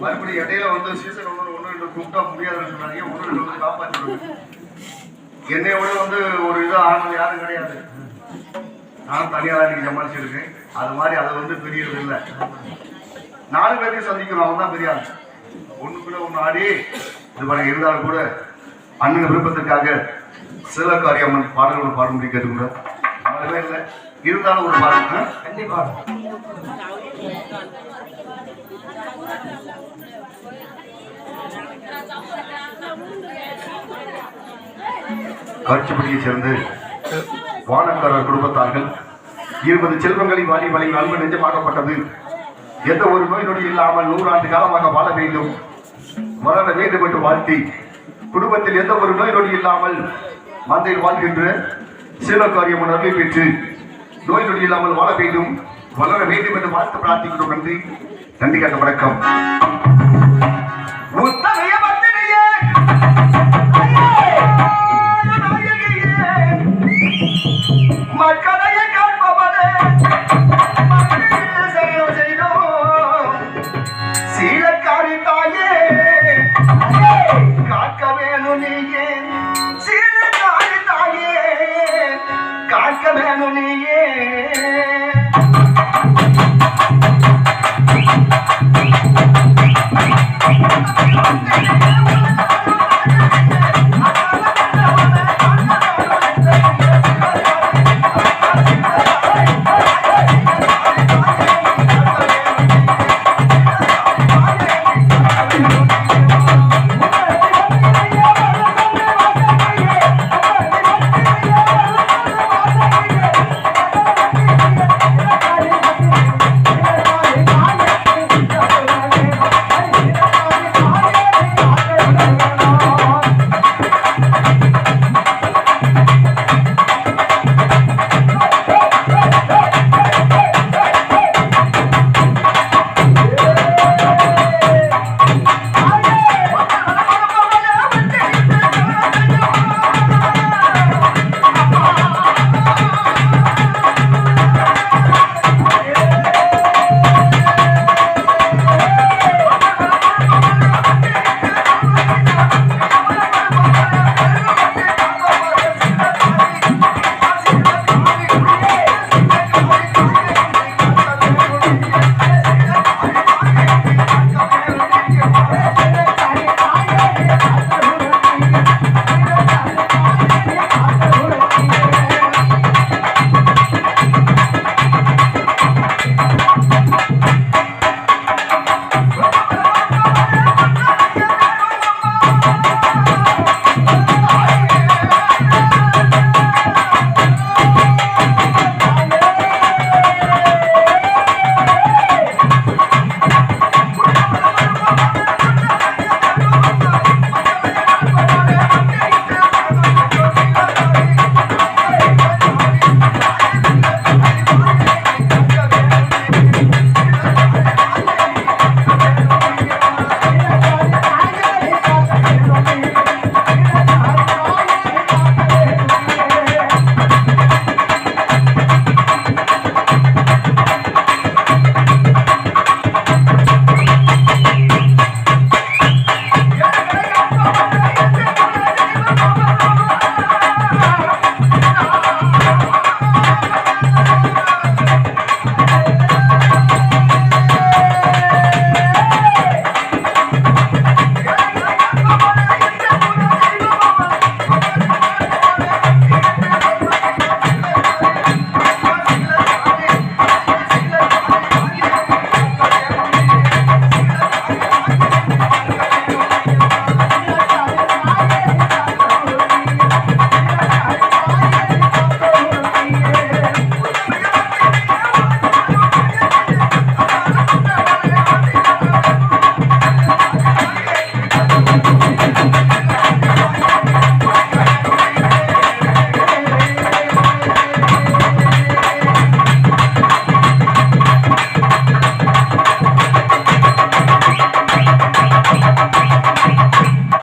மறுபடியும் இடையில வந்து சீசன் ஒன்று ஒன்று ரெண்டு கூப்பிட்டா முடியாதுன்னு சொன்னாங்க ஒன்று ரெண்டு வந்து காப்பாற்றிடுங்க என்னையோட வந்து ஒரு இது ஆனது யாரும் கிடையாது. நான் தனியாக தான் இன்னைக்கு சமாளிச்சிருக்கேன். அது மாதிரி அதை வந்து பெரியது இல்லை. நாலு பேரையும் சந்திக்கணும் அவன் தான் பெரிய ஆள் கூட ஒன்று ஆடி இது பண்ண இருந்தாலும் கூட அண்ணன் விருப்பத்திற்காக சில காரியம்மன் பாடல்கள் பாடும்படி கேட்டுக்கூட பேர் இல்லை. இருந்தாலும் ஒரு பாடல் கண்டிப்பாக கண்டிப்பா காட்சிப்படியை சேர்ந்து வானக்காரர் குடும்பத்தார்கள் இருபது செல்வங்களின் வாலிபலின் வழி அன்பு நெஞ்சமாக்கப்பட்டது எந்த ஒரு நோய் நொடி இல்லாமல் நூறாண்டு காலமாக வாழ வேண்டும். வளர வேண்டும் என்று வாழ்த்தி குடும்பத்தில் எந்த ஒரு நோய் நொடி இல்லாமல் மந்தையில் வாழ்கின்ற சீலக்காரியம் அருளை பெற்று நோய் நொடி இல்லாமல் வாழ வேண்டும். வளர வேண்டும் என்று வாழ்த்து பிரார்த்திக்கிறோம் நன்றி. நன்றி கட்ட வணக்கம்.